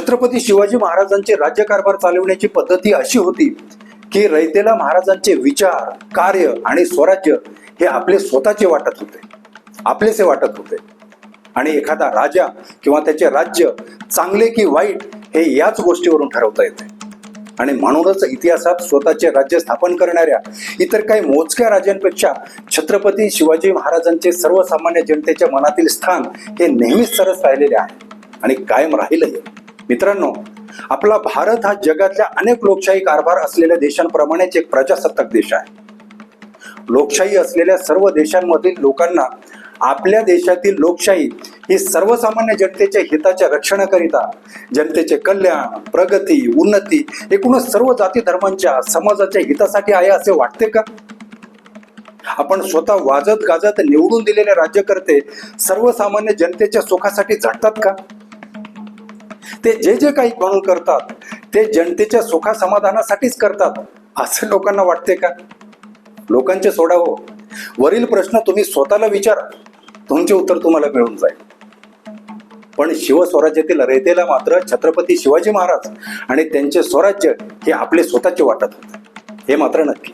छत्रपती शिवाजी महाराजांचे राज्यकारभार चालवण्याची पद्धती अशी होती की रयतेला महाराजांचे विचार कार्य आणि स्वराज्य हे आपले स्वतःचे वाटत होते. आपलेसे वाटत होते. आणि एखादा राजा किंवा त्याचे राज्य चांगले की वाईट हे याच गोष्टीवरून ठरवता येते. आणि म्हणूनच इतिहासात स्वतःचे राज्य स्थापन करणाऱ्या इतर काही मोजक्या राजांपेक्षा छत्रपती शिवाजी महाराजांचे सर्वसामान्य जनतेच्या मनातील स्थान हे नेहमीच सरस राहिलेले आहे आणि कायम राहीलही. मित्रांनो आपला भारत हा जगातल्या अनेक लोकशाही कारभार असलेल्या देशांप्रमाणेच एक प्रजासत्ताक देश आहे. लोकशाही असलेल्या सर्व देशांमधील लोकांना आपल्या देशातील लोकशाही ही सर्वसामान्य जनतेच्या हिताच्या रक्षणाकरिता जनतेचे कल्याण प्रगती उन्नती एकूणच सर्व जाती धर्मांच्या समाजाच्या हितासाठी आहे असे वाटते का? आपण स्वतः वाजत गाजत निवडून दिलेले राज्यकर्ते सर्वसामान्य जनतेच्या सुखासाठी झटतात का? ते जे जे काही म्हणून करतात ते जनतेच्या सुखा समाधानासाठीच करतात. असं लोकांना वाटते का? लोकांचे सोडावं. वरील प्रश्न तुम्ही स्वतःला विचारा. तुमचे उत्तर तुम्हाला मिळून जाईल. पण शिवस्वराज्यातील रयतेला मात्र छत्रपती शिवाजी महाराज आणि त्यांचे स्वराज्य हे आपले स्वतःचे वाटत होते. हे मात्र नक्की.